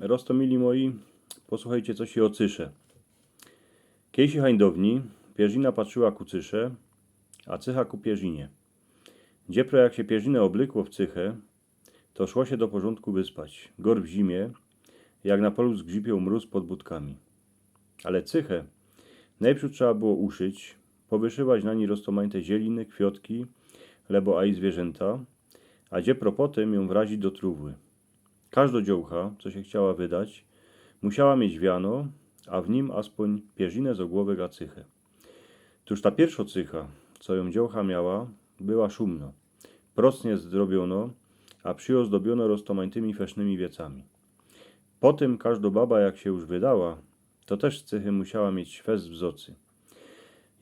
Rostomili moi, posłuchajcie coś i o cysze. Kiejsi hańdowni, pierzina patrzyła ku cysze, a cycha ku pierzinie. Dziepro jak się pierzinę oblykło w cychę, to szło się do porządku wyspać. Gor w zimie, jak na polu zgrzypiał mróz pod budkami. Ale cychę najpierw trzeba było uszyć, powyszywać na niej roztomańte zieliny, kwiotki, lebo a i zwierzęta, a dziepro potem ją wrazić do trówły. Każda dziołcha, co się chciała wydać, musiała mieć wiano, a w nim aspoń pierzinę z ogłowek a. Tuż ta pierwsza cycha, co ją dziołcha miała, była szumno. Procnie zdrobiono, a przyozdobiono roztomańtymi fesznymi wiecami. Potem każda baba, jak się już wydała, to też cychy musiała mieć fest w zocy.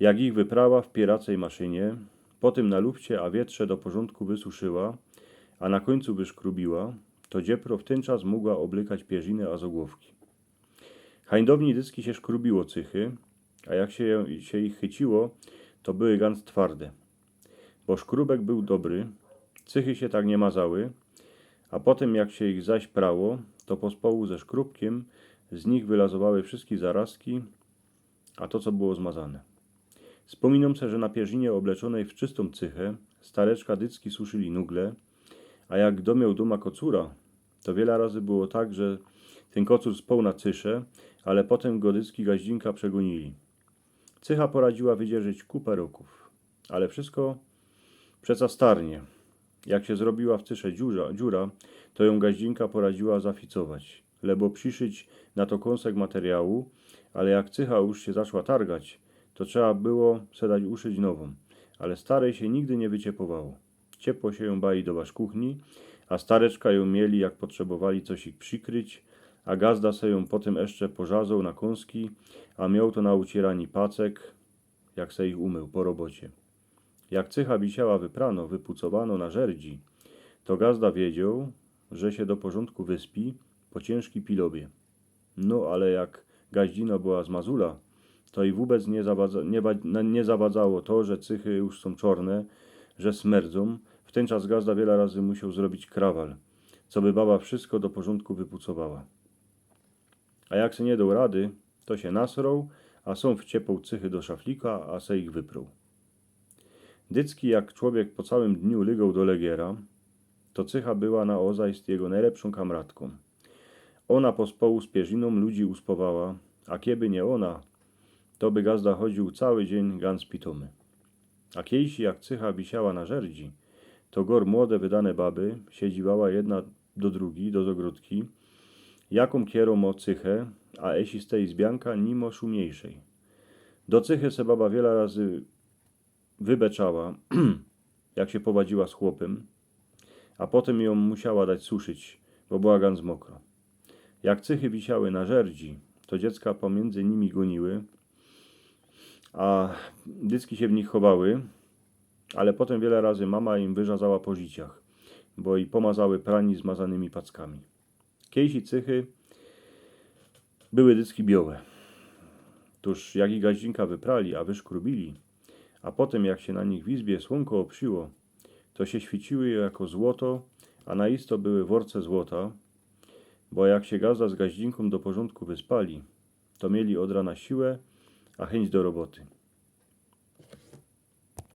Jak ich wyprała w pieracej maszynie, potem na lufcie a wietrze do porządku wysuszyła, a na końcu wyszkrubiła, to dziepro w ten czas mogła oblykać pierziny azogłowki. Hańdowni dyski się szkrubiło cychy, a jak się, się ich chyciło, to były ganz twarde. Bo szkrubek był dobry, cychy się tak nie mazały, a potem jak się ich zaś prało, to pospołu ze szkrubkiem z nich wylazowały wszystkie zarazki, a to co było zmazane. Wspominam se, że na pierzinie obleczonej w czystą cychę stareczka dycki suszyli nugle, a jak kto miał duma kocura, to wiele razy było tak, że ten kocur spał na cysze, ale potem go dycki gaździnka przegonili. Cycha poradziła wydzierżyć kupę roków, ale wszystko przeca starnie. Jak się zrobiła w cysze dziura, dziura to ją gaździnka poradziła zaficować, lebo prziszyć na to kąsek materiału, ale jak cycha już się zaczęła targać, to trzeba było se dać uszyć nową, ale starej się nigdy nie wyciepowało. Ciepło się ją bali do wasz kuchni, a stareczka ją mieli, jak potrzebowali coś ich przykryć, a gazda se ją potem jeszcze pożazał na kąski, a miał to na ucierani pacek, jak se ich umył po robocie. Jak cycha wisiała wyprano, wypucowano na żerdzi, to gazda wiedział, że się do porządku wyspi po ciężki pilobie. No ale jak gaździna była z mazula, to i wobec nie, zawadza, nie, nie zawadzało to, że cychy już są czorne, że smerdzą. W ten czas gazda wiele razy musiał zrobić krawal, co by baba wszystko do porządku wypucowała. A jak se nie dał rady, to się nasrął, a są wciepał cychy do szaflika, a se ich wypruł. Dycki, jak człowiek po całym dniu lygał do legiera, to cycha była na ozajst jego najlepszą kamratką. Ona po społu z pierziną ludzi uspowała, a kieby nie ona, to by gazda chodził cały dzień gans pitomy. A kiejsi jak cycha wisiała na żerdzi, to gor młode wydane baby siedziwała jedna do drugiej, do zogródki, jaką kierą o cychę, a esi z tej zbianka nimo szumniejszej. Do cychy se baba wiele razy wybeczała, jak się powadziła z chłopem, a potem ją musiała dać suszyć, bo była gans mokro. Jak cychy wisiały na żerdzi, to dziecka pomiędzy nimi goniły, a dycki się w nich chowały, ale potem wiele razy mama im wyrzazała po życiach, bo i pomazały prani zmazanymi packami. Kiejsi cychy były dycki białe. Tuż jak i gaździnka wyprali, a wyszkrubili, a potem jak się na nich w izbie słonko oprzyło, to się świeciły jako złoto, a na isto były worce złota, bo jak się gazda z gaździnką do porządku wyspali, to mieli od rana siłę, a chęć do roboty.